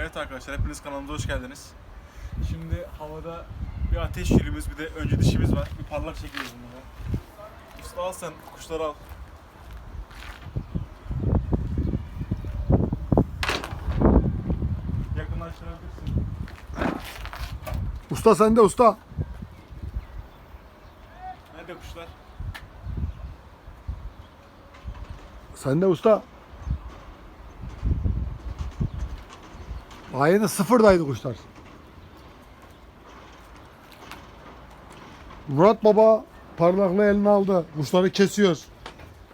Evet arkadaşlar hepiniz kanalımıza hoş geldiniz. Şimdi havada bir ateş yülümüz bir de önce dişimiz var. Bir parlak çekiyoruz bunları. Usta al sen kuşları al. Yakınlaştırabilirsin. Usta sende usta. Nerede kuşlar? Sende usta. Ayını sıfırdaydı kuşlar. Murat Baba parlaklığı eline aldı. Kuşları kesiyor.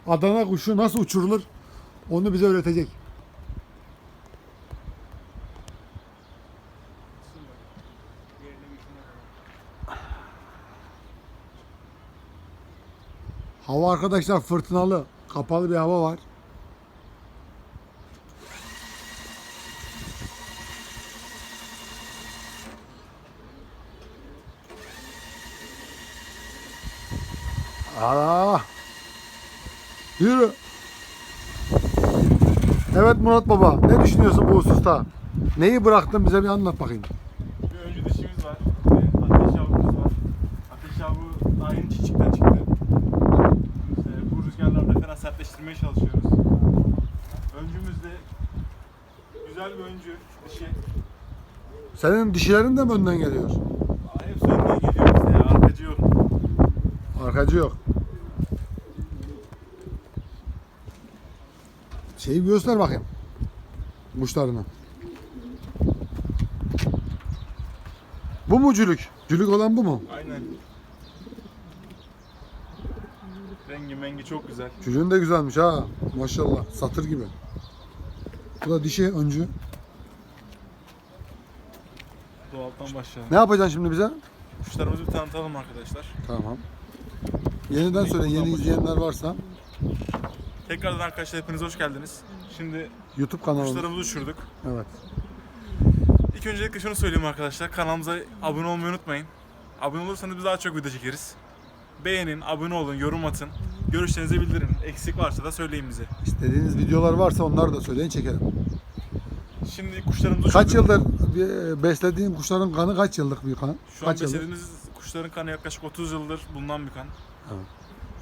Adana kuşu nasıl uçurulur onu bize öğretecek. Hava arkadaşlar fırtınalı. Kapalı bir hava var. Ara. Yürü. Evet Murat Baba, ne düşünüyorsun bu hususta? Neyi bıraktın bize bir anlat bakayım. Bir önce dişimiz var. Bir de ateş yavrumuz var. Ateş yavru daha yeni çiçekten çıktı. İşte bu rüzgarlarda falan sertleştirmeye çalışıyoruz. Öncümüzde güzel bir öncü dişi. Senin dişilerin de mi önden geliyor? Aa, Hepsi önden geliyor ya. Arkacı yok. Arkacı yok. Şeyi göster bakayım. Kuşlarını. Bu mu cülük? Cülük olan bu mu? Aynen. Rengi mengi çok güzel. Cülüğün de güzelmiş ha. Maşallah. Satır gibi. Bu da dişi öncü. Doğaltan başlayalım. Ne yapacaksın şimdi bize? Kuşlarımızı bir tanıtalım arkadaşlar. Tamam. Yeniden söyle. Yeni izleyenler varsa Tekrardan arkadaşlar hepiniz hoş geldiniz. Şimdi YouTube kanalımız. kuşlarımızı uçurduk. Evet. İlk öncelikle şunu söyleyeyim arkadaşlar. Kanalımıza abone olmayı unutmayın. Abone olursanız biz daha çok video çekeriz. Beğenin, abone olun, yorum atın. Görüşlerinizi bildirin. Eksik varsa da söyleyin bize. İstediğiniz videolar varsa onları da söyleyin çekelim. Şimdi kuşlarımızı Kaç yıldır bir- beslediğin kuşların kanı kaç yıllık bir kan? Şu an kaç yıldır? beslediğimiz kuşların kanı yaklaşık 30 yıldır bulunan bir kan. Evet.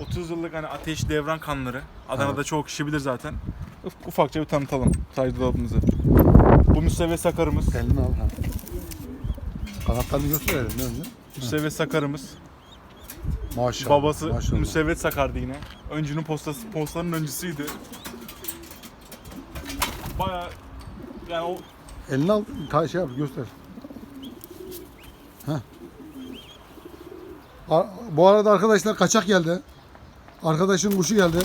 30 yıllık hani ateş devran kanları. Adana'da çoğu kişi bilir zaten. Uf- Ufakça bir tanıtalım saygı dolabımızı. Bu müsteve sakarımız. Elini al. Ha. Kanatlarını gösterelim ne önce? Müsteve sakarımız. Maşallah. Babası maşallah. müsevvet sakardı yine. Öncünün postası, postanın öncüsüydü. Baya yani o Elini al, ta şey yap, göster. Heh. A- Bu arada arkadaşlar kaçak geldi. Arkadaşın kuşu geldi.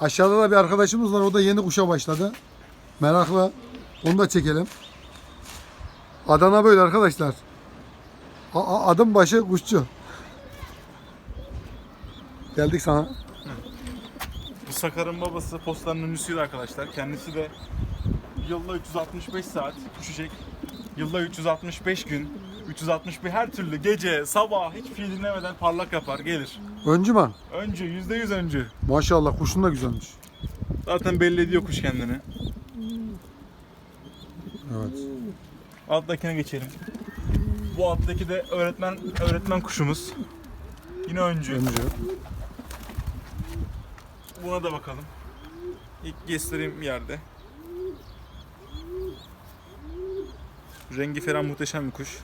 Aşağıda da bir arkadaşımız var. O da yeni kuşa başladı. Meraklı. Onu da çekelim. Adana böyle arkadaşlar. A- adım başı kuşçu. Geldik sana. bu sakarın babası postanın öncüsüydü arkadaşlar. Kendisi de yılda 365 saat uçacak. Yılda 365 gün, 361 her türlü gece, sabah hiç fiil dinlemeden parlak yapar, gelir. Öncü mü? Öncü, %100 öncü. Maşallah kuşun da güzelmiş. Zaten belli ediyor kuş kendini. Evet. Alttakine geçelim. Bu alttaki de öğretmen öğretmen kuşumuz. Yine öncü. Öncü. Buna da bakalım. İlk göstereyim yerde. Rengi falan muhteşem bir kuş.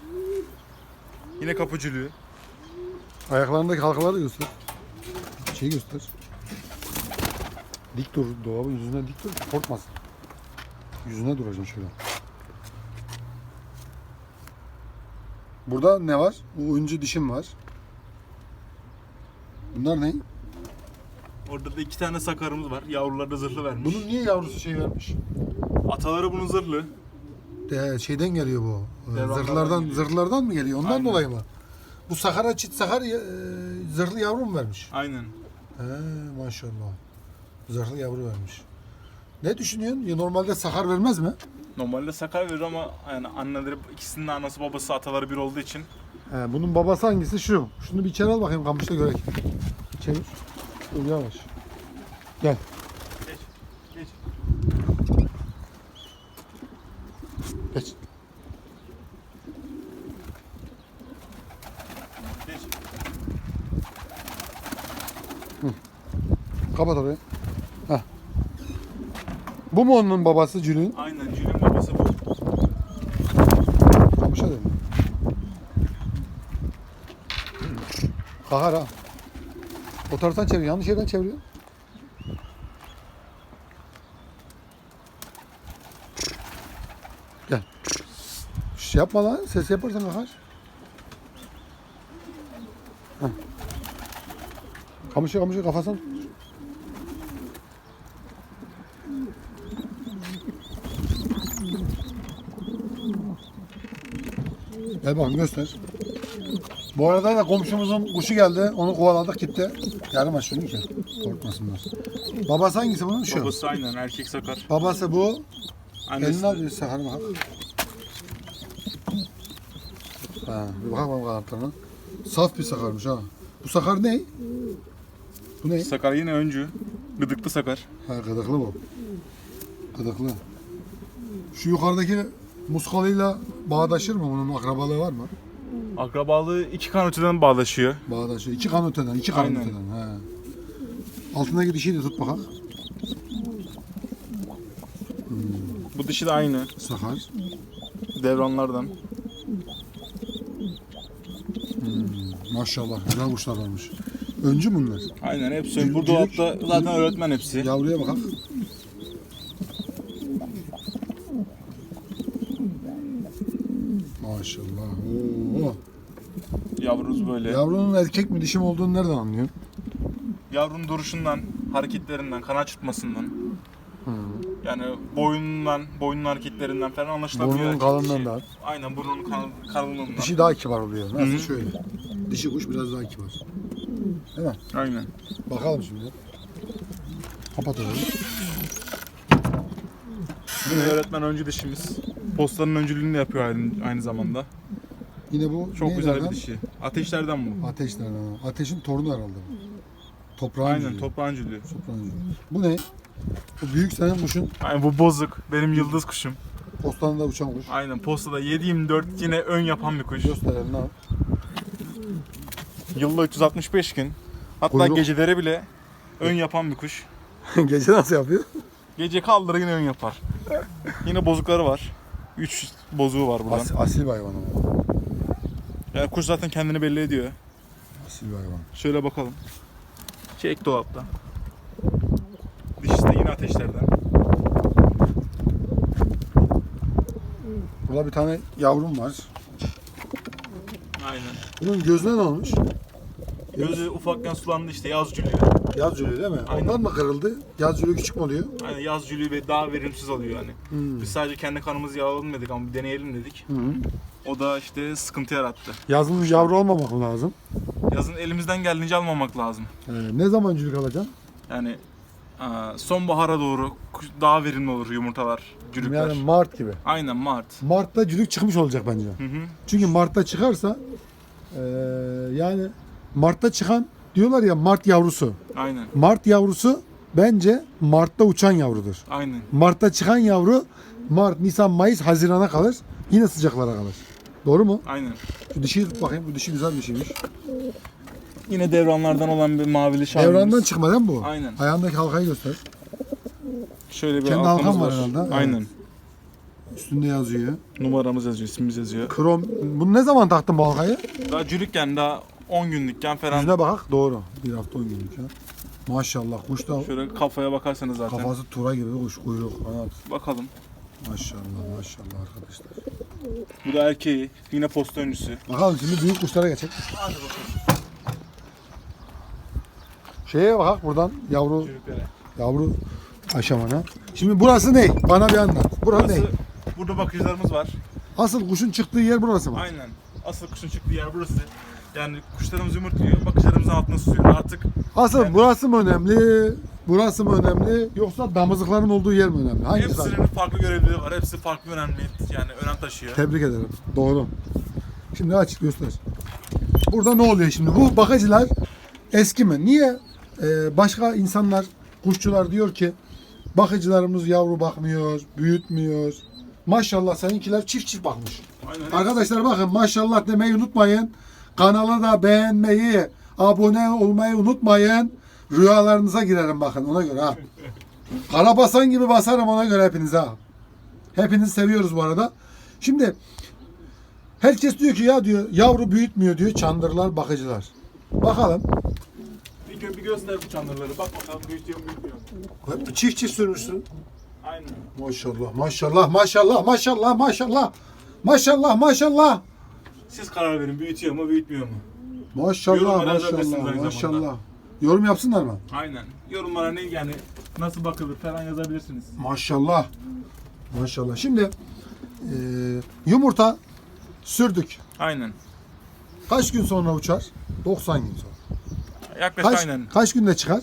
Yine kapıcılığı. Ayaklarındaki halkaları da göster. Şey göster. Dik dur. Dolabın yüzüne dik dur. Korkmasın. Yüzüne duracaksın şöyle. Burada ne var? Bu oyuncu dişim var. Bunlar ne? Orada da iki tane sakarımız var. Yavruları zırhlı vermiş. Bunun niye yavrusu şey vermiş? Ataları bunun zırhlı. De, şeyden geliyor bu. Ee, Devranlardan Zırhlardan, geliyor. zırhlardan mı geliyor? Ondan Aynen. dolayı mı? Bu sakara çit sakar e, zırhlı yavru mu vermiş? Aynen. He maşallah. Zırhlı yavru vermiş. Ne düşünüyorsun? Ya normalde sakar vermez mi? Normalde sakar verir ama yani anneleri ikisinin de anası babası ataları bir olduğu için He, bunun babası hangisi? Şu. Şunu bir içeri al bakayım kamışta görek. Çevir. Dur yavaş. Gel. Geç. Geç. Geç. Geç. Kapat orayı. Heh. Bu mu onun babası Cülün? Aynen. Cülün babası bu. Kamışa dedim. Kahar ha. O taraftan çeviriyor. Yanlış yerden çeviriyor. Gel. Şş, yapma lan. Ses yaparsan kahar. Kamışı kamışı kafasına tut. Bakın göster. Bu arada da komşumuzun kuşu geldi. Onu kovaladık gitti. Yarım aç şunu ki. Korkmasınlar. Babası hangisi bunun? Şu. Babası, Babası aynen. Erkek sakar. bu. Annesi. Elini al bir sakar bak. Ha, bir bak bakalım kanatlarına. Saf bir sakarmış ha. Bu sakar ne? Bu ne? Sakar yine öncü. Gıdıklı sakar. Ha gıdıklı bu. Gıdıklı. Şu yukarıdaki muskalıyla bağdaşır mı? Bunun akrabalığı var mı? Akrabalığı iki kan öteden bağdaşıyor. Bağdaşıyor. İki kan öteden, iki kan Aynen. öteden. He. Altındaki dişiyi de tut bakalım. Bu dişi de aynı. Sakar. Devranlardan. Maşallah güzel kuşlar varmış. Öncü bunlar. Aynen hepsi. Burada cülük- hatta zaten öğretmen hepsi. Yavruya bakalım. Maşallah. Oo. Yavrumuz böyle. Yavrunun erkek mi dişi mi olduğunu nereden anlıyorsun? Yavrunun duruşundan, hareketlerinden, kanat çırpmasından. Yani boynundan, boynun hareketlerinden falan anlaşılabiliyor. Burnunun kalınlığından da. Aynen burnunun kal- kalınlığından. Dişi daha kibar oluyor. Nasıl Hı hı. şöyle. Dişi kuş biraz daha kibar. Değil mi? Aynen. Bakalım şimdi. Kapat orayı. Yine öğretmen öncü dişimiz. Postanın öncülüğünü de yapıyor aynı, aynı zamanda. Yine bu Çok güzel neylerden? bir dişi. Ateşlerden bu. Ateşlerden. ha. Ateşin torunu herhalde bu. Toprağın Aynen cülüğü. toprağın öncülüğü. Toprağın cülüğü. Bu ne? Bu büyük senin kuşun. Aynen bu bozuk. Benim yıldız kuşum. Postanında uçan kuş. Aynen postada 7-24 yine ön yapan bir kuş. Göster elini al. Yılda 365 gün. Hatta Kuyruk. geceleri bile ön yapan bir kuş. Gece nasıl yapıyor? Gece kaldırır yine ön yapar. yine bozukları var. 3 bozuğu var buradan. As, asil bir hayvan ama. Yani kuş zaten kendini belli ediyor. Asil bir hayvan. Şöyle bakalım. Çek dolapta. Dişisi de yine ateşlerden. Burada bir tane yavrum var. Aynen. Bunun gözüne ne olmuş? Gözü ufakken sulandı işte yaz cülüğü. Yaz cülüğü değil mi? Aynen. Ondan mı kırıldı? Yaz cülüğü küçük mü oluyor? Aynen yaz cülüğü ve daha verimsiz oluyor yani. Hmm. Biz sadece kendi kanımızı yağlayalım dedik ama bir deneyelim dedik. -hı. O da işte sıkıntı yarattı. Yazın yavru olmamak mı lazım? Yazın elimizden geldiğince almamak lazım. Ee, ne zaman cülük alacaksın? Yani aa, sonbahara doğru kuş- daha verimli olur yumurtalar, cülükler. Yani Mart gibi. Aynen Mart. Mart'ta cülük çıkmış olacak bence. Hı hı. Çünkü Mart'ta çıkarsa ee, yani Mart'ta çıkan diyorlar ya Mart yavrusu. Aynen. Mart yavrusu bence Mart'ta uçan yavrudur. Aynen. Mart'ta çıkan yavru Mart, Nisan, Mayıs, Haziran'a kalır. Yine sıcaklara kalır. Doğru mu? Aynen. Şu tut bakayım. Bu dişi güzel bir şeymiş. Yine devranlardan olan bir mavili şahımız. Devrandan çıkma değil mi bu? Aynen. Ayağındaki halkayı göster. Şöyle bir Kendi halkamız halkan var var. herhalde. Aynen. Üstünde yazıyor. Numaramız yazıyor, ismimiz yazıyor. Krom. Bunu ne zaman taktın bu halkayı? Daha cülükken daha 10 günlükken falan Yüzüne bak. Doğru. Bir hafta on günlük ya. Maşallah. Kuş da şöyle kafaya bakarsanız zaten. kafası tura gibi kuş. Kuyruk, kanat. Bakalım. Maşallah maşallah arkadaşlar. Bu da erkeği. Yine posta öncüsü. Bakalım şimdi büyük kuşlara geçelim. Hadi bakalım. Şeye bak buradan yavru Cülüklere. yavru aşamana. Şimdi burası ne? Bana bir anlat. Burası, Burası, ne? burada bakıcılarımız var. Asıl kuşun çıktığı yer burası mı? Aynen. Asıl kuşun çıktığı yer burası. Yani kuşlarımız yumurtluyor. Bakıcılarımızın altına susuyor. Artık Asıl Yani- burası mı önemli? Burası mı önemli? Yoksa damızlıkların olduğu yer mi önemli? Hangisi? hepsinin farklı görevleri var. Hepsi farklı önemli. Yani önem taşıyor. Tebrik ederim. Doğru. Şimdi aç göster. Burada ne oluyor şimdi? Bu bakıcılar eski mi? Niye e, başka insanlar, kuşçular diyor ki Bakıcılarımız yavru bakmıyor, büyütmüyor. Maşallah seninkiler çift çift bakmış. Aynen. Arkadaşlar bakın maşallah demeyi unutmayın. Kanala da beğenmeyi, abone olmayı unutmayın. Rüyalarınıza girerim bakın ona göre ha. Karabasan gibi basarım ona göre hepinize ha. Hepinizi seviyoruz bu arada. Şimdi herkes diyor ki ya diyor yavru büyütmüyor diyor çandırlar bakıcılar. Bakalım. Bir, gö- bir göster bu çandırları. Bak bakalım büyütüyor mu büyütmüyor mu? Hep çift çift sürmüşsün. Aynen. Maşallah maşallah maşallah maşallah maşallah. Maşallah maşallah. Siz karar verin büyütüyor mu büyütmüyor mu? Maşallah Yorumlara maşallah maşallah. Yorum yapsınlar mı? Aynen. Yorumlara ne yani nasıl bakılır falan yazabilirsiniz. Maşallah. Maşallah. Şimdi e, yumurta sürdük. Aynen. Kaç gün sonra uçar? 90 gün sonra. Yaklaşık Kaç, aynen. kaç günde çıkar?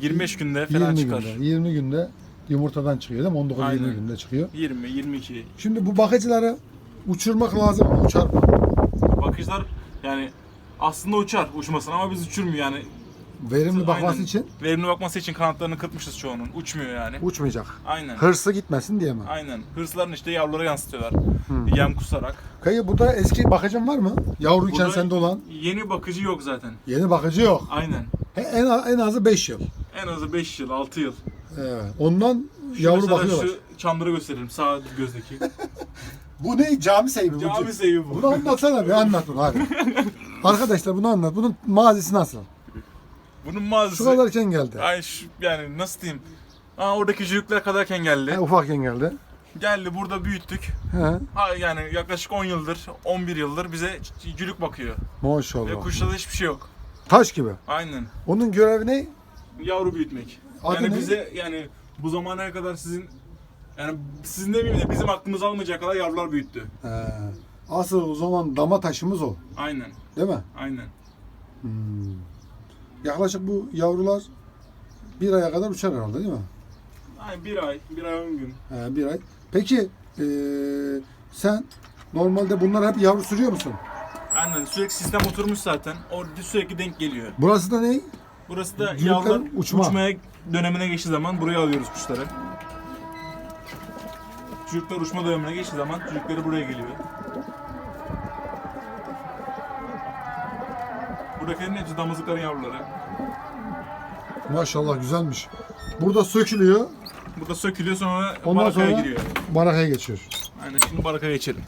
25 günde falan 20 çıkar. günde. 20 günde yumurtadan çıkıyor değil mi? 19-20 Aynen. günde çıkıyor. 20, 22. Şimdi bu bakıcıları uçurmak lazım mı? Uçar mı? Bakışlar yani aslında uçar uçmasın ama biz uçurmuyor yani. Verimli bakması Aynen. için Verimli bakması için kanatlarını kırpmışız çoğunun. Uçmuyor yani. uçmayacak. Aynen. Hırsı gitmesin diye mi? Aynen. Hırslarını işte yavrulara yansıtıyorlar. Yem kusarak. Kayı burada eski bakıcın var mı? Yavruyken Burada sende olan. Yeni bakıcı yok zaten. Yeni bakıcı yok. Aynen. He, En, en azı 5 yıl. En azı 5 yıl, 6 yıl. Evet. Ondan Şu yavru mesela bakıyorlar. Şu çamları gösterelim sağ gözdeki. Bu ne? Cami seyibi bu. Cami sevi bu. Bunu anlatsana bir anlat bunu hadi. Arkadaşlar bunu anlat. Bunun mazisi nasıl? Bunun mağazası. Şu kadarken geldi. Ay şu, yani nasıl diyeyim? Aa, oradaki çocuklar kadarken geldi. He, ufakken geldi. Geldi burada büyüttük. He. Ha, yani yaklaşık 10 yıldır, 11 yıldır bize cülük bakıyor. Ve Maşallah. kuşlarda hiçbir şey yok. Taş gibi. Aynen. Onun görevi ne? Yavru büyütmek. Adı yani ne? bize yani bu zamana kadar sizin yani sizin demeyeyim de bizim aklımız almayacak kadar yavrular büyüttü. He. Asıl o zaman dama taşımız o. Aynen. Değil mi? Aynen. Hmm. Yaklaşık bu yavrular bir aya kadar uçar herhalde değil mi? Aynen bir ay, bir ay 10 gün. He, bir ay. Peki eee, sen normalde bunlar hep yavru sürüyor musun? Aynen sürekli sistem oturmuş zaten. Orada sürekli denk geliyor. Burası da ne? Burası da Cülüklerin yavrular uçma. uçmaya dönemine geçtiği zaman buraya alıyoruz kuşları. Çocuklar uçma dönemine geçtiği zaman çocukları buraya geliyor. Buradakilerin hepsi damızlıkların yavruları. Maşallah güzelmiş. Burada sökülüyor. Burada sökülüyor sonra Ondan barakaya sonra giriyor. barakaya geçiyor. Aynen şimdi barakaya geçelim.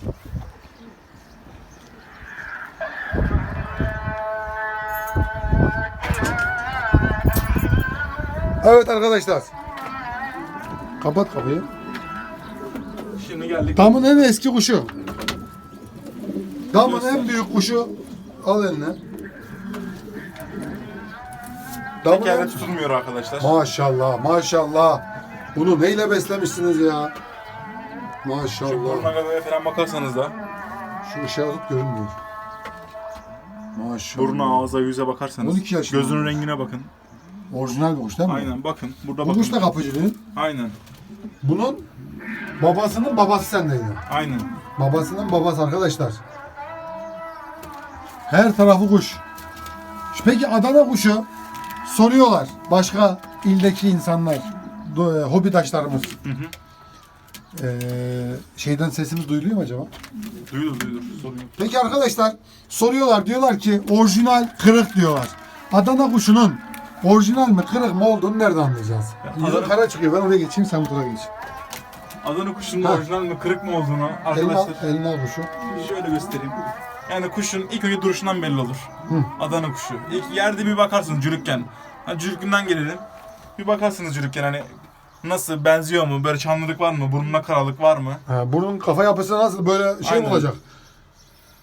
Evet arkadaşlar. Kapat kapıyı. Şimdi geldik. Damın en eski kuşu. Damın en büyük kuşu. Al eline. Damın Tek yerde en... tutulmuyor arkadaşlar. Maşallah maşallah. Bunu neyle beslemişsiniz ya? Şu Maşallah. burnuna kadar falan bakarsanız da Şu ışığa tut görünmüyor. Maşallah. buruna, ağza, yüze bakarsanız 12 yaşında gözünün olmuş. rengine bakın. Orijinal bir kuş değil mi? Aynen bakın. Burada Bu bakın. kuş da kapıcılığın. Aynen. Bunun babasının babası sendeydi. Aynen. Babasının babası arkadaşlar. Her tarafı kuş. Peki Adana kuşu soruyorlar başka ildeki insanlar, do- e, hobidaşlarımız. Hı hı. Ee, şeyden sesimiz duyuluyor mu acaba? Duyulur duyulur. Sorun yok. Peki arkadaşlar soruyorlar diyorlar ki orijinal kırık diyorlar. Adana kuşunun orijinal mi kırık mı olduğunu nereden anlayacağız? Ya, Yüzü Adana- kara çıkıyor ben oraya geçeyim sen bu tarafa geç. Adana kuşunun Ha. orijinal mi kırık mı olduğunu al- arkadaşlar al kuşu. şöyle göstereyim. Yani kuşun ilk önce duruşundan belli olur. Hı. Adana kuşu. İlk yerde bir bakarsınız cürükken. Ha, cürükünden gelelim. Bir bakarsınız cürükken hani nasıl benziyor mu? Böyle çanlılık var mı? Burnunda karalık var mı? Ha, bunun kafa yapısı nasıl böyle şey mi Aynen. olacak?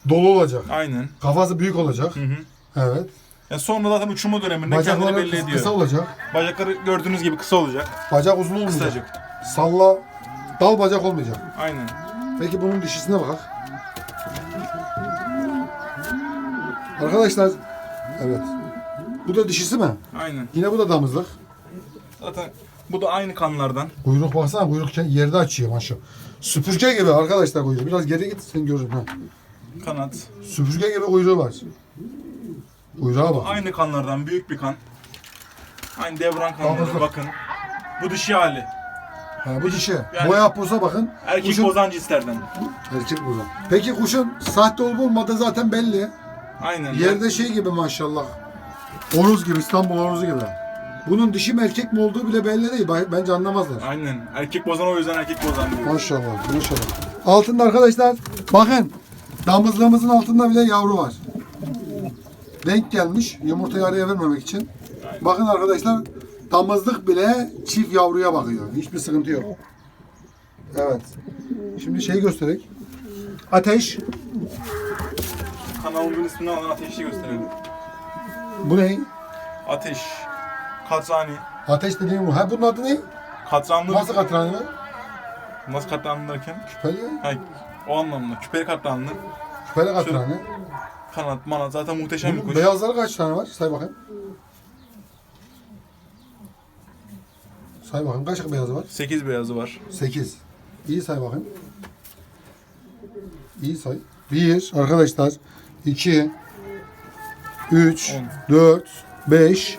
Dolu olacak. Aynen. Kafası büyük olacak. Hı hı. Evet. Ya sonra zaten uçurma döneminde kendini Bacakları belli kıs- ediyor. kısa olacak. Bacakları gördüğünüz gibi kısa olacak. Bacak uzun olmayacak. Kısacık. Salla dal bacak olmayacak. Aynen. Peki bunun dişisine bak. Arkadaşlar evet. Bu da dişisi mi? Aynen. Yine bu da damızlık. Zaten bu da aynı kanlardan. Kuyruk baksana kuyruk yerde açıyor maşallah. Süpürge gibi arkadaşlar kuyruğu. Biraz geri git sen görürsün. Ha. Kanat. Süpürge gibi kuyruğu var. Kuyruğa bak. Aynı kanlardan büyük bir kan. Aynı devran kanları Damızlık. bakın. Bu dişi hali. Ha, bu dişi. Yani- Boya poza bakın. Erkek Kuşun- bozancı isterden. Erkek boza. Peki kuşun sahte olup olmadığı zaten belli. Aynen. Yerde şey gibi maşallah. Oruz gibi, İstanbul oruzu gibi. Bunun dişi mi erkek mi olduğu bile belli değil. Bence anlamazlar. Aynen. Erkek bozan o yüzden erkek bozan diyor. Maşallah, maşallah. Altında arkadaşlar, bakın. Damızlığımızın altında bile yavru var. Denk gelmiş, yumurtayı araya vermemek için. Bakın arkadaşlar, damızlık bile çift yavruya bakıyor. Hiçbir sıkıntı yok. Evet. Şimdi şey göstererek. Ateş. Kanalımın ismini alan ateşi gösterelim. Bu ne? Ateş. Katrani. Ateş dediğim bu. Ha bunun adı ne? Katranlı. Nasıl katranı var? Nasıl katranlı derken? Küpeli. Ha, o anlamda. Küpeli katranlı. Küpeli katranı. Kanat, manat. Zaten muhteşem bir kuş. beyazları kaç tane var? Say bakayım. Say bakayım kaç beyazı var? 8 beyazı var. 8. İyi say bakayım. İyi say. 1 arkadaşlar. 2 3 On. 4 5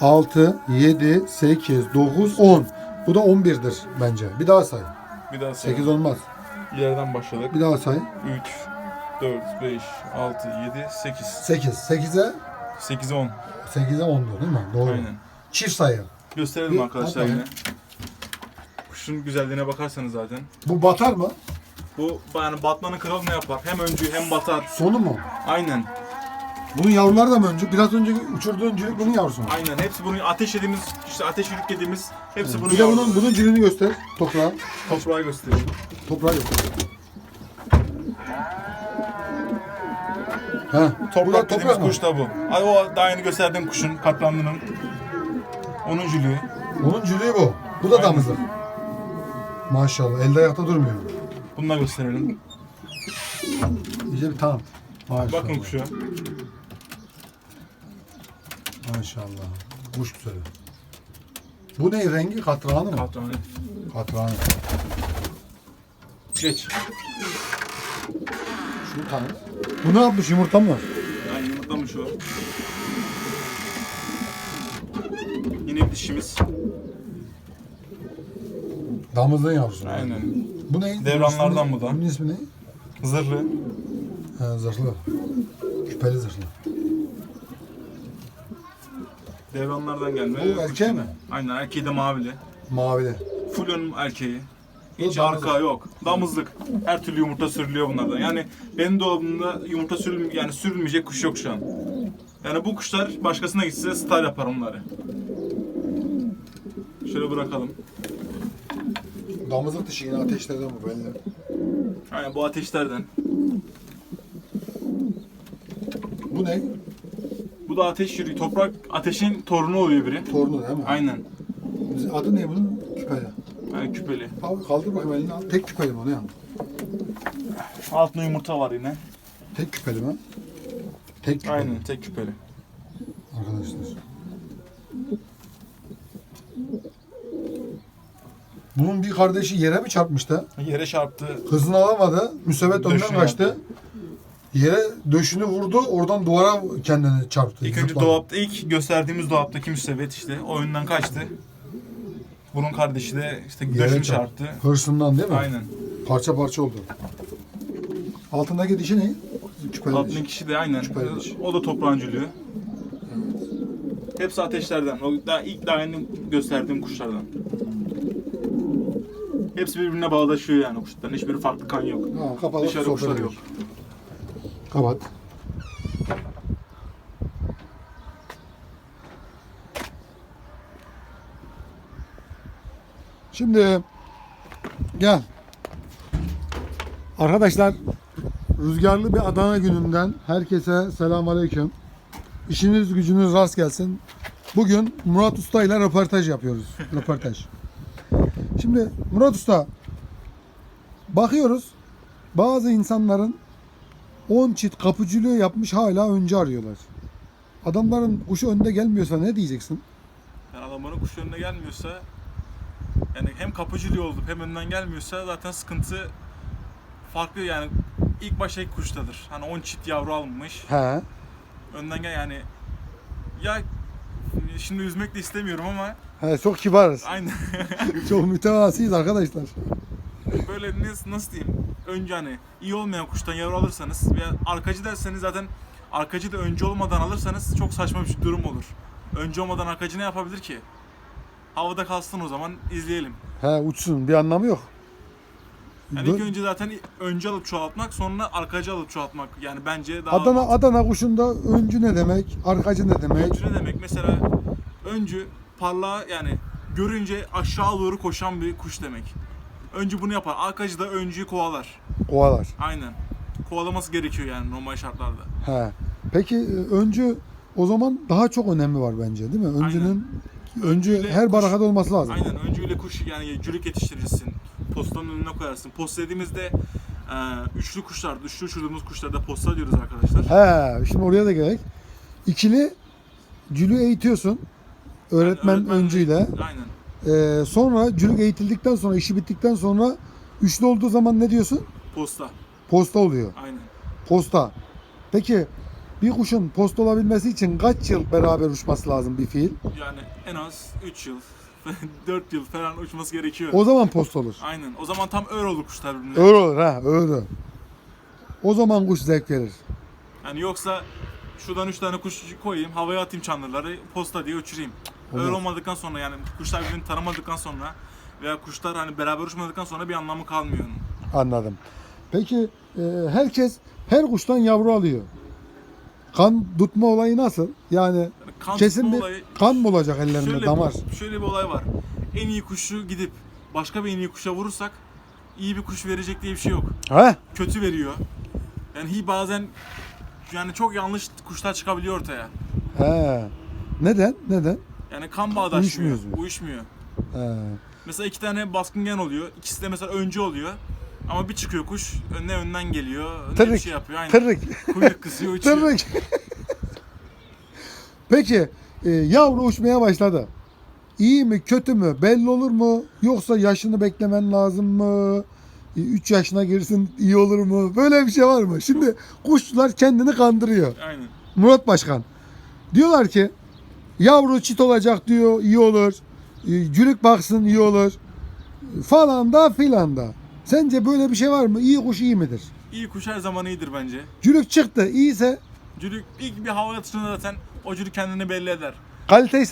6 7 8 9 10. Bu da 11'dir bence. Bir daha say. Bir daha sayalım. 8 olmaz. İleriden başladık. Bir daha say. 3, 4, 5, 6, 7, 8. 8. 8'e 8'e 10. 8'e 10'dur değil mi? Doğru. Aynen. Çift sayı. Gösterelim Bir- arkadaşlar Bakın. yine. Kuşun güzelliğine bakarsanız zaten. Bu batar mı? Bu yani batmanın kralı ne yapar? Hem öncü hem batar. Sonu mu? Aynen. Bunun yavruları da mı öncü? Biraz önce uçurduğun cülük bunun yavrusu mu? Aynen. Hepsi bunun ateş dediğimiz, işte ateş yürük dediğimiz hepsi bunun Bir de yavrusu. bunun, bunun cülüğünü göster. Toprağa. Toprağı göstereyim. Toprağa göster. Ha, Toprak bu da dediğimiz toprak mı? kuş da bu. Ay, O daha yeni gösterdiğim kuşun katlandının. Onun jülüğü. Onun cülüğü bu. Bu da Aynen. damızlık. Maşallah. Elde ayakta durmuyor. Bunu da gösterelim. İyice bir tanım. Maşallah. Bakın kuşa. Maşallah. Kuş güzeli. Bu ne rengi? Katranı mı? Katranı. Katranı. Geç. Şunu tanım. Bu ne yapmış? Yumurta mı var? Yani yumurtlamış o. Yine bir dişimiz. Damızlığın yavrusu. Aynen. Bu ne? Devranlardan bu da. Bunun ismi ne? Zırhlı. Ha, zırhlı. Küpeli zırhlı. Devranlardan gelme. Bu erkeği mi? Aynen erkeği de mavili. Mavili. Full ön erkeği. Hiç Bu damızlık. arka yok. Damızlık. Her türlü yumurta sürülüyor bunlardan. Yani benim dolabımda yumurta sürül yani sürülmeyecek kuş yok şu an. Yani bu kuşlar başkasına gitse star yapar onları. Şöyle bırakalım. Damızlık dışı yine ateşlerden bu belli. Aynen bu ateşlerden. Bu ne? Bu da ateş yürüyor. Toprak ateşin torunu oluyor biri. Torunu değil mi? Aynen. Adı ne bunun? Küpeli. Yani küpeli. Al, kaldır bakayım elini al. Tek küpeli mi o ne yani? Altında yumurta var yine. Tek küpeli mi? Tek küpeli. Aynen tek küpeli. Arkadaşlar. Bunun bir kardeşi yere mi çarpmıştı? Yere çarptı. Hızını alamadı. Müsebet önden Döşünü kaçtı. yaptı. Yere döşünü vurdu. Oradan duvara kendini çarptı. İlk önce dolapta ilk gösterdiğimiz dolaptaki müsebet işte oyundan kaçtı. Bunun kardeşi de işte Yere döşünü çarptı. çarptı. Hırsından değil mi? Aynen. Parça parça oldu. Altındaki dişi ne? Küpeli Altındaki diş. kişi de aynen. Küpeli. O da toprağıncılığı. Hepsi ateşlerden. O daha ilk daha yeni gösterdiğim kuşlardan. Hepsi birbirine bağdaşıyor yani kuşların. Hiçbir farklı kan yok. Ha, kapalı Dışarı sohbet ediyoruz. yok. Kapat. Şimdi gel. Arkadaşlar rüzgarlı bir Adana gününden herkese selamünaleyküm. İşiniz gücünüz rast gelsin. Bugün Murat Usta ile röportaj yapıyoruz. Röportaj. Şimdi Murat Usta bakıyoruz bazı insanların 10 çift kapıcılığı yapmış hala önce arıyorlar. Adamların kuşu önde gelmiyorsa ne diyeceksin? Yani adamların kuş önüne gelmiyorsa yani hem kapıcılığı olup hem önden gelmiyorsa zaten sıkıntı farklı yani ilk baştaki kuştadır. Hani 10 çift yavru almış. He. Önden gel yani ya şimdi üzmek de istemiyorum ama He, çok kibarız. Aynen. Çok mütevazıyız arkadaşlar. Böyle nasıl, nasıl diyeyim? Önce hani iyi olmayan kuştan yavru alırsanız veya arkacı derseniz zaten arkacı da önce olmadan alırsanız çok saçma bir durum olur. Önce olmadan arkacı ne yapabilir ki? Havada kalsın o zaman izleyelim. He uçsun bir anlamı yok. Yani ilk önce zaten önce alıp çoğaltmak sonra arkacı alıp çoğaltmak. Yani bence daha Adana Adana kuşunda öncü ne demek? Arkacı ne demek? Öncü ne demek? Mesela öncü parlağı yani görünce aşağı doğru koşan bir kuş demek. Öncü bunu yapar. Arkacı da öncüyü kovalar. Kovalar. Aynen. Kovalaması gerekiyor yani normal şartlarda. He. Peki e, öncü o zaman daha çok önemi var bence değil mi? Öncünün öncü Öncüyle her kuş- barakada olması lazım. Aynen öncüyle kuş yani cürük yetiştirirsin. Postanın önüne koyarsın. Posta dediğimizde e, üçlü kuşlar, üçlü uçurduğumuz kuşlarda posta diyoruz arkadaşlar. He, şimdi oraya da gerek. İkili cülü eğitiyorsun. Öğretmen Yani öncüyle. Aynen. Ee, sonra cülük eğitildikten sonra, işi bittikten sonra üçlü olduğu zaman ne diyorsun? Posta. Posta oluyor. Aynen. Posta. Peki bir kuşun posta olabilmesi için kaç yıl beraber uçması lazım bir fiil? Yani en az 3 yıl, 4 yıl falan uçması gerekiyor. O zaman posta olur. Aynen. O zaman tam ör olur kuşlar birbirine. Öyle olur ha, öyle. O zaman kuş zevk verir. Yani yoksa şuradan 3 tane kuş koyayım, havaya atayım çanırları, posta diye uçurayım. Öyle Olmaz. olmadıktan sonra yani kuşlar birbirini tanımadıktan sonra veya kuşlar hani beraber uçmadıktan sonra bir anlamı kalmıyor onun. Anladım. Peki e, herkes her kuştan yavru alıyor. Kan tutma olayı nasıl? Yani kan kesin bir olayı- kan mı olacak ellerinde şöyle, damar? Bir, şöyle bir olay var. En iyi kuşu gidip başka bir en iyi kuşa vurursak iyi bir kuş verecek diye bir şey yok. He? Kötü veriyor. Yani bazen yani çok yanlış kuşlar çıkabiliyor ortaya. He. Neden? Neden? Yani kan bağdaşmıyor. Uyuşmuyoruz mu? Uyuşmuyor. He. Mesela iki tane baskın gen oluyor. İkisi de mesela öncü oluyor. Ama bir çıkıyor kuş önüne önden geliyor. Ne bir Tırrık. şey yapıyor. Aynen. Tırrık. Kuyruk kısıyor uçuyor. Tırrık. Peki e, yavru uçmaya başladı. İyi mi kötü mü belli olur mu? Yoksa yaşını beklemen lazım mı? 3 yaşına girsin iyi olur mu? Böyle bir şey var mı? Şimdi kuşlar kendini kandırıyor. Aynen. Murat Başkan. Diyorlar ki yavru çit olacak diyor iyi olur. E, Cülük baksın iyi olur. Falan da filan da. Sence böyle bir şey var mı? İyi kuş iyi midir? İyi kuş her zaman iyidir bence. Cülük çıktı iyiyse Cülük ilk bir hava atışında zaten o cülük kendini belli eder. kalite ise